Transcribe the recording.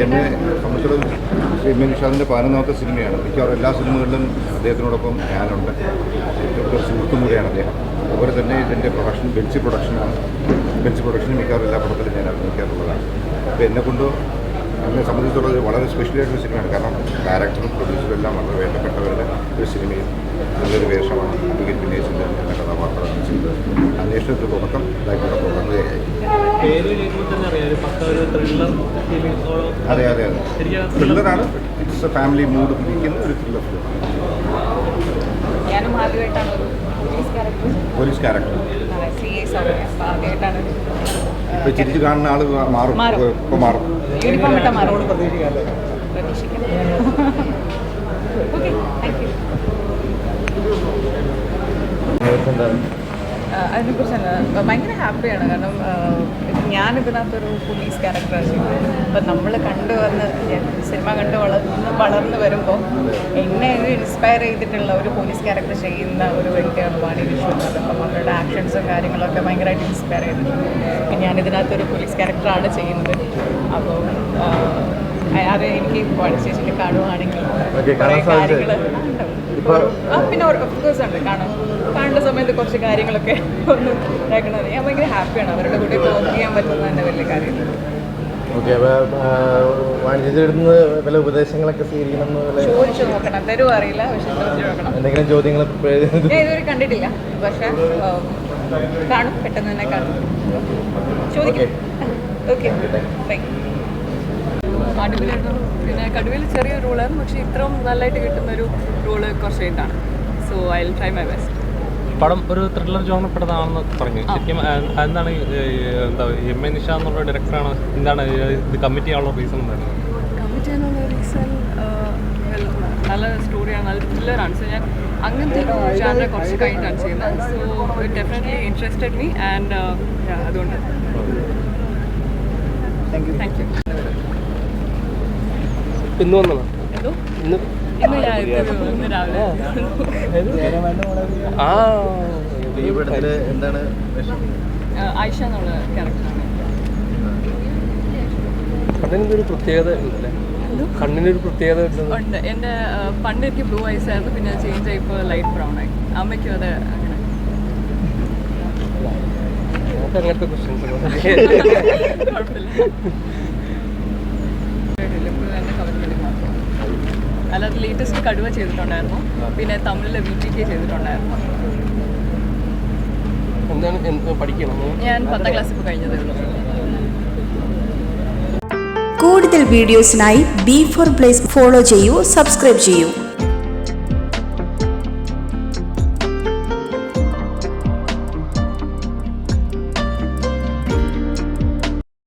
എന്നെ സംബന്ധിച്ചിടത്തോളം ശ്രീ നിഷാദിന്റെ പാനനോക്ക സിനിമയാണ്. മിക്കവാറും എല്ലാ സിനിമകളിലും അദ്ദേഹത്തിനോടൊപ്പം ഞാനുണ്ട്. ഏറ്റവും സുഹൃത്തും കൂടിയാണ് അദ്ദേഹം. അതുപോലെ തന്നെ ഇതിന്റെ പ്രൊഡക്ഷൻ ബെൻസി പ്രൊഡക്ഷനാണ് ബെൻസി പ്രൊഡക്ഷൻ മിക്കവാറും എല്ലാ പടത്തിലും ഞാൻ അഭിനയിക്കാറുള്ളതാണ്. അപ്പോൾ എന്നെക്കൊണ്ട് എന്നെ സംബന്ധിച്ചിടത്തോളം ഇത് വളരെ സ്പെഷ്യൽ ആയിട്ടൊരു സിനിമയാണ് കാരണം ഡയറക്ടറും പ്രൊഡ്യൂസറും എല്ലാം വളരെ വേണ്ടപ്പെട്ടവരുടെ ഒരു സിനിമയിൽ നല്ലൊരു വേഷമാണ് ടിക്കറ്റ് വിനയിച്ചിട്ട് എന്ന കഥാപാത്രമാണ് ചെയ്തത്. അന്വേഷണത്തിൽ തുടക്കം ഇതായിക്കൂടെ തുടങ്ങുകയായി പേര് കേൾക്കുമ്പോൾ തന്നെ അറിയാം ഒരു പക്ക ഒരു ത്രില്ലർ ഫീലിംഗ് അതെ അതെ അതെ. ത്രില്ലറാണ് ഇറ്റ്സ് എ ഫാമിലി മൂഡ് പിടിക്കുന്ന ഒരു ത്രില്ലർ ഫിലിം ഞാനും ആദ്യമായിട്ടാണ് പോലീസ് ക്യാരക്ടർ ഇപ്പൊ ചിരിച്ച് കാണുന്ന ആൾ മാറും. ഇപ്പോൾ മാറും. യൂണിഫോം ഇട്ട മാറും. പ്രതീക്ഷിക്കാം ഓക്കെ താങ്ക് യു അതിനെക്കുറിച്ചല്ല ഭയങ്കര ഹാപ്പിയാണ് കാരണം ഞാൻ ഇതിനകത്തൊരു പോലീസ് ക്യാരക്ടറാണ് ചെയ്യുന്നത് അപ്പം നമ്മൾ കണ്ടു വന്ന് സിനിമ കണ്ട് വളർന്ന് വളർന്ന് വരുമ്പോൾ എന്നെ ഇൻസ്പയർ ചെയ്തിട്ടുള്ള ഒരു പോലീസ് ക്യാരക്ടർ ചെയ്യുന്ന ഒരു വ്യക്തിയാണ് വാണി വിശ്വനാഥ് അപ്പം അവരുടെ ആക്ഷൻസും കാര്യങ്ങളൊക്കെ ഭയങ്കരമായിട്ട് ഇൻസ്പയർ ചെയ്തിട്ടുണ്ട്. അപ്പം ഞാൻ ഇതിനകത്തൊരു പോലീസ് ക്യാരക്ടറാണ് ചെയ്യുന്നത്. അപ്പോൾ അത് എനിക്ക് പോലീസ് സ്റ്റേഷനിൽ കാണുവാണെങ്കിൽ കുറേ? കാര്യങ്ങൾ പിന്നെ ഓഫ്കോഴ്സ് ഉണ്ട്. കാണും. കാണുന്ന സമയത്ത് കുറച്ച് കാര്യങ്ങളൊക്കെ ഒന്ന് ഇതാക്കണത് ഞാൻ ഭയങ്കര ഹാപ്പിയാണ്. അവരുടെ കൂടെ വർക്ക് ചെയ്യാൻ പറ്റുന്നത് തന്നെ വലിയ കാര്യം ഓക്കെ വാണിജ്യത്തിലിരുന്ന് വല്ല ഉപദേശങ്ങളൊക്കെ സ്വീകരിക്കണം ചോദിച്ചു നോക്കണം. തരും അറിയില്ല പക്ഷെ ചോദിച്ചു നോക്കണം. എന്തെങ്കിലും ചോദ്യങ്ങൾ ഞാൻ ഇതുവരെ കണ്ടിട്ടില്ല. പക്ഷെ കാണും. പെട്ടെന്ന് തന്നെ കാണും. ചോദിക്കാം. ഓക്കെ ബൈ അടിപൊളിയായിരുന്നു പിന്നെ കടുവയിൽ ചെറിയ റോളായിരുന്നു പക്ഷേ ഇത്രയും നല്ലതായിട്ട് കിട്ടുന്ന ഒരു റോൾ കുറച്ച് കഴിഞ്ഞിട്ടാണ്. So I will try my best പടം ഒരു ത്രില്ലർ ജോണപ്പെട്ടതാണെന്ന് പറഞ്ഞു. ശരിക്കും എന്താണ് എന്താ എം എ നിഷ എന്നുള്ള ഡയറക്ടറാണ് എന്താണ് ഇത് കമ്മിറ്റ് ചെയ്യാനുള്ള റീസൺ എന്തായിരുന്നു കമ്മിറ്റ് ചെയ്യാനുള്ള റീസൺ നല്ല സ്റ്റോറിയാണ് നല്ല ത്രില്ലറാണ് സോ ഞാൻ അങ്ങനത്തെ ഒരു ജാനറെ കുറച്ച് കഴിഞ്ഞിട്ടാണ് ചെയ്യുന്നത്. So definitely interested me and അതുകൊണ്ട്. താങ്ക് യു ഇന്ന് വന്നതാണ് എന്തോ? ഇന്ന് ആ ഈ എന്താണ് ആയിഷ എന്നുള്ള ക്യാരക്ടറാണ് കണ്ണിനൊരു പ്രത്യേകത ഉണ്ടല്ലേ കണ്ണിനൊരു പ്രത്യേകത ഉണ്ട്? എന്റെ പണ്ട് എനിക്ക് ബ്ലൂ ഐസ് ആയിരുന്നു. പിന്നെ ചേഞ്ച് ആയിപ്പോ ഇപ്പോൾ ലൈറ്റ് ബ്രൗൺ ആയി. അമ്മയ്ക്കും അത് അങ്ങനെ. അങ്ങനത്തെ ക്വസ്റ്റ്യൻസ് കുഴപ്പമില്ല. ലേറ്റസ്റ്റ് കടുവ ചെയ്തിട്ടുണ്ടായിരുന്നു. പിന്നെ തമിഴിലെ വി ടി കെ ചെയ്തിട്ടുണ്ടായിരുന്നു. എന്താണ് എന്ത് പഠിക്കണം? ഞാൻ പത്താം ക്ലാസ് ഇപ്പോൾ കഴിഞ്ഞതേ ഉള്ളൂ. കൂടുതൽ വീഡിയോസിനായി ബി ഫോർ പ്ലേസ് ഫോളോ ചെയ്യൂ സബ്സ്ക്രൈബ് ചെയ്യൂ.